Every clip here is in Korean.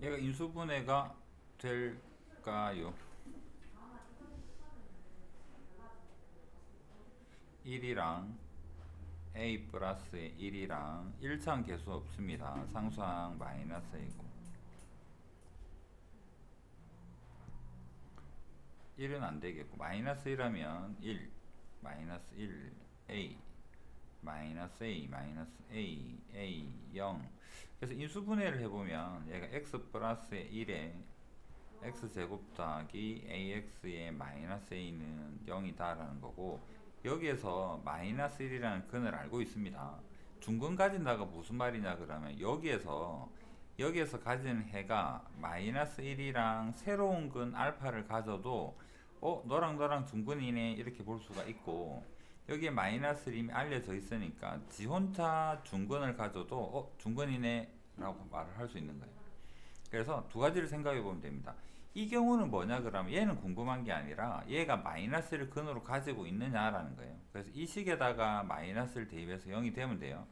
얘가 인수분해가 될까요? 1이랑 a 플러스 1이랑 1차원 개수 없습니다. 상수항 마이너스 이고 1은 안 되겠고 마이너스 1하면 1 마이너스 1 a 마이너스 a 마이너스 a a 0 그래서 인수분해를 해보면 얘가 x 플러스 1에 x 제곱 더하기 ax의 마이너스 a는 0이다 라는 거고 여기에서 마이너스 1이라는 근을 알고 있습니다. 중근 가진다가 무슨 말이냐 그러면 여기에서 여기에서 가진 해가 마이너스 1이랑 새로운 근 알파를 가져도 어 너랑 너랑 중근이네 이렇게 볼 수가 있고 여기에 마이너스 1이 알려져 있으니까 지 혼자 중근을 가져도 어 중근이네 라고 말을 할 수 있는 거예요. 그래서 두 가지를 생각해 보면 됩니다. 이 경우는 뭐냐 그러면 얘는 궁금한 게 아니라 얘가 마이너스를 근으로 가지고 있느냐라는 거예요. 그래서 이 식에다가 마이너스를 대입해서 0이 되면 돼요.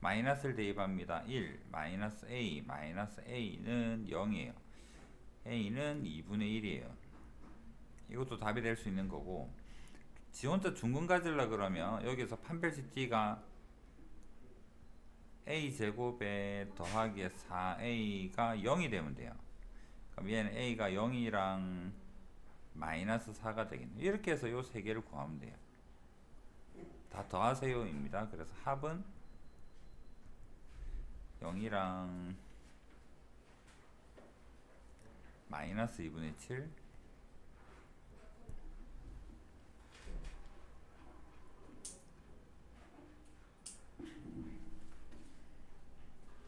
마이너스를 대입합니다. 1 마이너스 a 마이너스 a는 0이에요. a는 2분의 1이에요. 이것도 답이 될 수 있는 거고 지 혼자 중근 가질라 그러면 여기서 판별식 t가 a 제곱에 더하기 4a가 0이 되면 돼요. 그럼 얘는 a가 0이랑 마이너스 4가 되겠네요. 이렇게 해서 요 세 개를 구하면 돼요. 다 더하세요입니다. 그래서 합은 0이랑 마이너스 2분의 7